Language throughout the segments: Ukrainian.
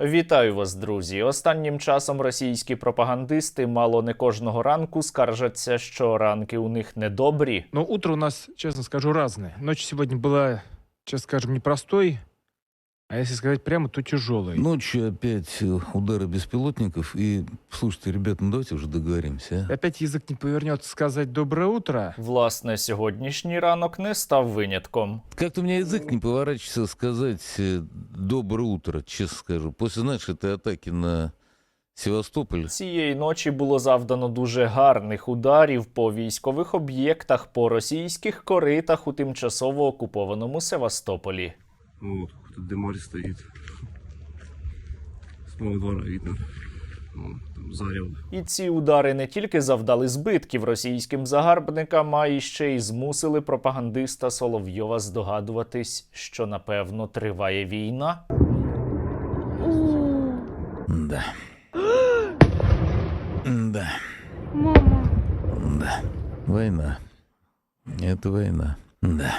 Вітаю вас, друзі. Останнім часом російські пропагандисти мало не кожного ранку скаржаться, що ранки у них недобрі. Ну, утро у нас, чесно скажу, разне. Ночь сьогодні була, чесно скажем, непростой, а если сказать прямо, то тяжелой. Ночью опять э, удары беспилотников. И, слушайте, ребята, ну давайте уже договоримся, а? Опять язык не повернется сказать «доброе утро». Власне, сьогоднішній ранок не став винятком. Как-то у меня язык не поворачивается сказать э, «доброе утро», честно скажу. После, знаешь, этой атаки на Севастополь. Цієї ночі було завдано дуже гарних ударів по військових об'єктах, по російських коритах у тимчасово окупованому Севастополі. Вот, тут Демарь стоит. С моего двора видно. Вон, там зарево. І ці удари не тільки завдали збитків російським загарбникам, а й ще й змусили пропагандиста Соловйова здогадуватись, що напевно триває війна. Да. Да. Мама. Да. Война. Это война. Да.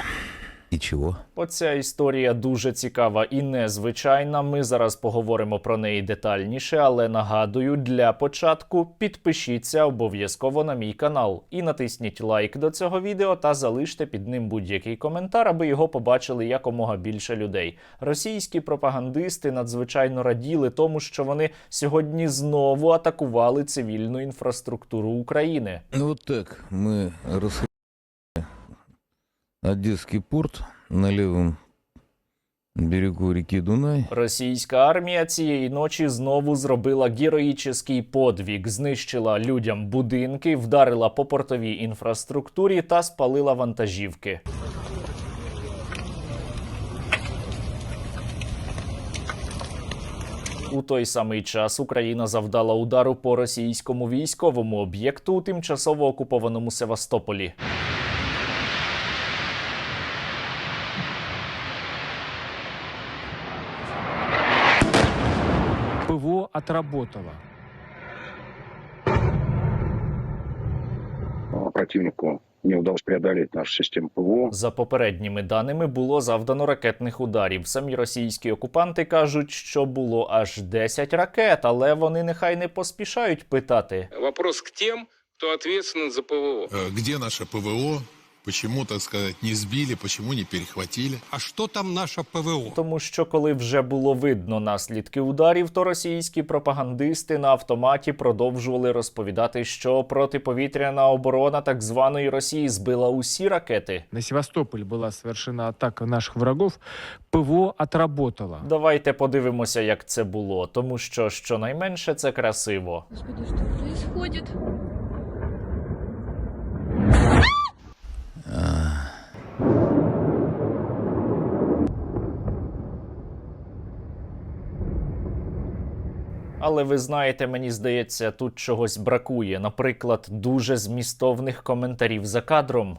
И чего? Оця історія дуже цікава і незвичайна. Ми зараз поговоримо про неї детальніше, але нагадую, для початку підпишіться обов'язково на мій канал і натисніть лайк до цього відео та залиште під ним будь-який коментар, аби його побачили якомога більше людей. Російські пропагандисти надзвичайно раділи тому, що вони сьогодні знову атакували цивільну інфраструктуру України. Ну так мы расхватили Одесский порт на левом берегу реки Дунай. Російська армія цієї ночі знову зробила героїчний подвиг, знищила людям будинки, вдарила по портовій інфраструктурі та спалила вантажівки. У той самий час Україна завдала удару по російському військовому об'єкту у тимчасово окупованому Севастополі. ПВО отработало. Противнику не удалось преодолеть нашу систему ПВО. За попередніми даними було завдано ракетних ударів. Самі російські окупанти кажуть, що було аж 10 ракет, але вони нехай не поспішають питати. Вопрос к тем, кто ответственен за ПВО. Э, где наше ПВО, почему, так сказать, не сбили, почему не перехватили. А что там наше ПВО? Тому що коли вже було видно наслідки ударів, то російські пропагандисти на автоматі продовжували розповідати, що протиповітряна оборона так званої Росії збила усі ракети. На Севастополь была совершена атака наших врагов. ПВО отработало. Давайте подивимося, як це було, тому що щонайменше це красиво. Господи, что происходит? Але ви знаєте, мені здається, тут чогось бракує. Наприклад, дуже змістовних коментарів за кадром.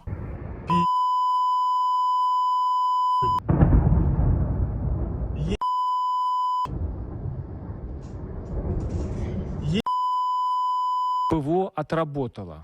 ПВО отработало.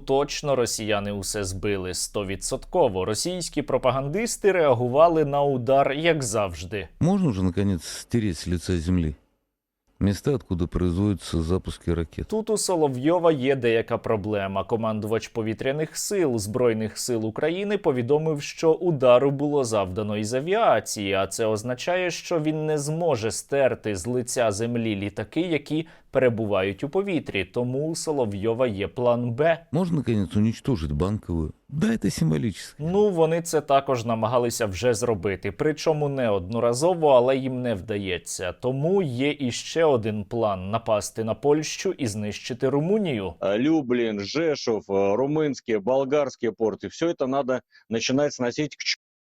Точно росіяни усе збили стовідсотково. Російські пропагандисти реагували на удар, як завжди. Можно уже, наконец, стереть с лица земли места, откуда производятся запуски ракет? Тут у Соловйова є деяка проблема. Командувач повітряних сил Збройних сил України повідомив, що удару було завдано із авіації, а це означає, що він не зможе стерти з лиця землі літаки, які перебувають у повітрі. Тому у Соловйова є план Б. Можно, наконец, уничтожить банковую? Да, это символически. Ну, вони це також намагалися вже зробити, причому не одноразово, але їм не вдається. Тому є іще один план напасти на Польщу і знищити Румунію. э, Люблин, Жешов, э, румынские, болгарские порты, все это надо начинать сносить к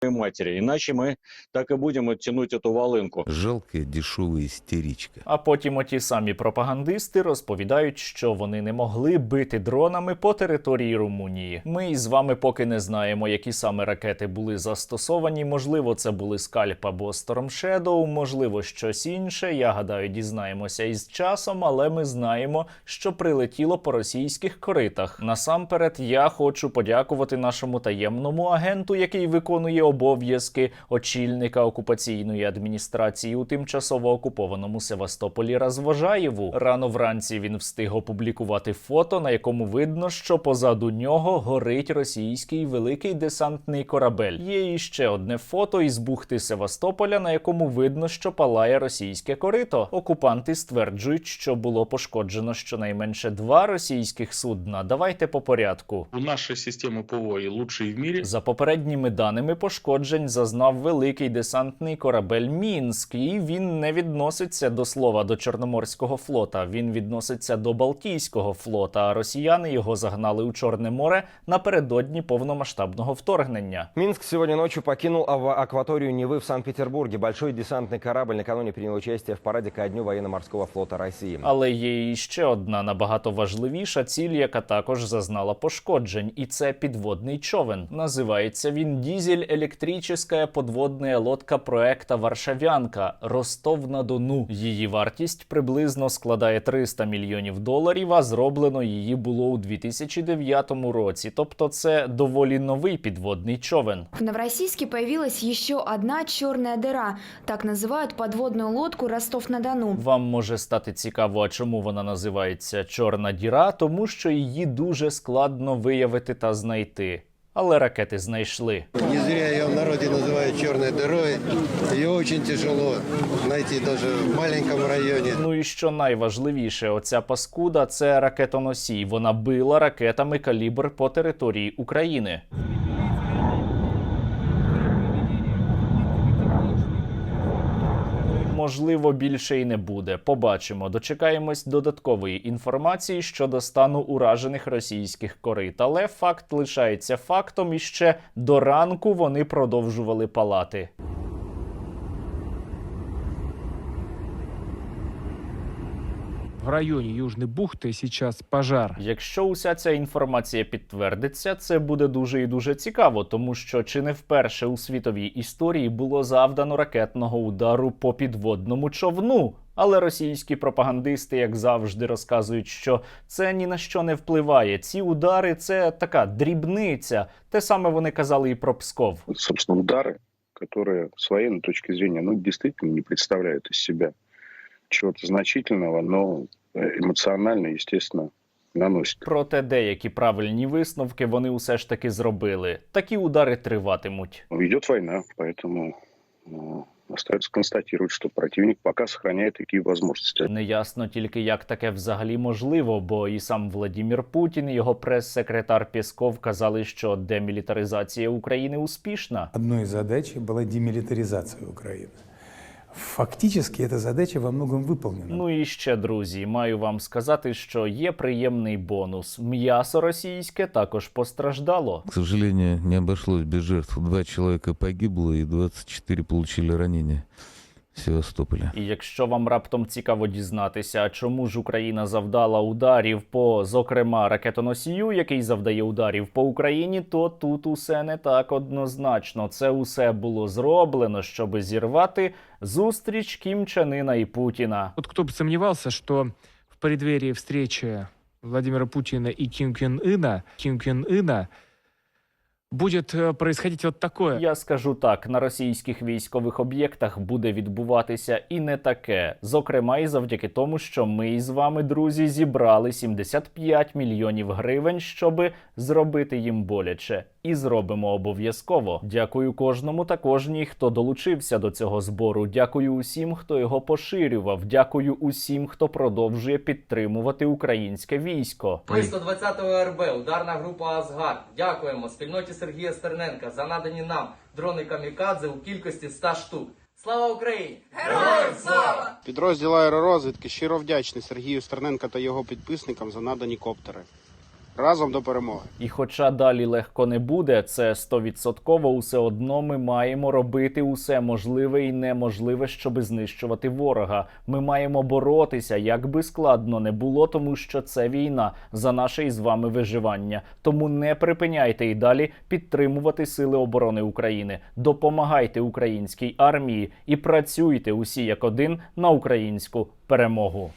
матери. Иначе мы так и будем тянуть эту волынку. Жалкая дешевая истеричка. А потім оті самі пропагандисти розповідають, що вони не могли бити дронами по території Румунії. Ми із вами поки не знаємо, які саме ракети були застосовані. Можливо, це були скальп або Storm Shadow, можливо, щось інше. Я гадаю, дізнаємося із часом, але ми знаємо, що прилетіло по російських коритах. Насамперед, я хочу подякувати нашому таємному агенту, який виконує обов'язки очільника окупаційної адміністрації у тимчасово окупованому Севастополі Розвожаєву. Рано вранці він встиг опублікувати фото, на якому видно, що позаду нього горить російський великий десантний корабель. Є іще одне фото із бухти Севастополя, на якому видно, що палає російське корито. Окупанти стверджують, що було пошкоджено щонайменше два російських судна. Давайте по порядку. У нашей системы ПВО и лучшей в мире. За попередніми даними пошкоджень зазнав великий десантний корабель Мінськ, і він не відноситься до слова до Чорноморського флота. Він відноситься до Балтійського флота. А росіяни його загнали у Чорне море напередодні повномасштабного вторгнення. Минск сегодня ночью покинул ава- акваторию Невы в Санкт-Петербурге. Большой десантный корабль накануне принял участие в параде ко дню военно-морского флота России. Але є і ще одна набагато важливіша ціль, яка також зазнала пошкоджень, і це підводний човен. Називається він Дізель електрична подводна лодка проекта Варшавянка Ростов на Дону. Її вартість приблизно складає 300 мільйонів доларів. А зроблено її було у 2009 році. Тобто, це доволі новий підводний човен. В Новороссийске появилась еще одна черная дыра. Так называют подводную лодку Ростов-на-Дону. Вам може стати цікаво, а чому вона називається Чорна діра, тому що її дуже складно виявити та знайти. Але ракети знайшли. Не зря його в народі називають чорною дырой. Його очень тяжело знайти даже в маленькому районі. Ну і що найважливіше, оця паскуда це ракетоносій. Вона била ракетами калібр по території України. Можливо, більше і не буде. Побачимо. Дочекаємось додаткової інформації щодо стану уражених російських корит. Але факт лишається фактом, і ще до ранку вони продовжували палати. В районе Южной бухты сейчас пожар. Якщо уся ця інформація підтвердиться, це буде дуже і дуже цікаво, тому що чи не вперше у світовій історії було завдано ракетного удару по підводному човну. Але російські пропагандисти, як завжди, розказують, що це ні на що не впливає. Ці удари це така дрібниця. Те саме вони казали і про Псков. Вот, собственно, удары, которые с военной точки зрения, ну, действительно не представляют из себя чего-то значительного, но э, эмоционально, естественно, наносят. Проте деякі правильні висновки вони усе ж таки зробили. Такі удари триватимуть. Ну, Идет война, поэтому ну, остается констатировать, что противник пока сохраняет такие возможности. Неясно тільки, як таке взагалі можливо, бо і сам Владімір Путін, і його прес-секретар Пєсков казали, що демілітаризація України успішна. Одной из задач была демилитаризация Украины. Фактически эта задача во многом выполнена. Ну і ще, друзі, маю вам сказати, що є приємний бонус. М'ясо російське також постраждало. К сожалению, не обошлось без жертв. Два человека погибло и 24 получили ранения в Севастополе. І якщо вам раптом цікаво дізнатися, чому ж Україна завдала ударів по, зокрема, ракетоносію, який завдає ударів по Україні, то тут усе не так однозначно. Це усе було зроблено, щоб зірвати зустріч Кім Чен Ына і Путіна. Вот кто бы сомневался, что в преддверии встречи Владимира Путина и Ким Кин Ына, Ким Кин Ына будет э, происходить вот такое. Я скажу так: на російських військових об'єктах буде відбуватися і не таке. Зокрема, і завдяки тому, що ми із вами, друзі, зібрали 75 мільйонів гривень, щоби зробити їм боляче. І зробимо обов'язково. Дякую кожному та кожній, хто долучився до цього збору. Дякую усім, хто його поширював. Дякую усім, хто продовжує підтримувати українське військо. Ми 120-го РБ, ударна група Асгард. Дякуємо спільноті Сергія Стерненка за надані нам дрони камікадзе у кількості 100 штук. Слава Україні! Героям слава! Підрозділ аеророзвідки щиро вдячний Сергію Стерненка та його підписникам за надані коптери. Разом до перемоги. І хоча далі легко не буде, це стовідсотково усе одно ми маємо робити усе можливе і неможливе, щоби знищувати ворога. Ми маємо боротися, як би складно не було, тому що це війна за наше із вами виживання. Тому не припиняйте і далі підтримувати сили оборони України. Допомагайте українській армії і працюйте усі як один на українську перемогу.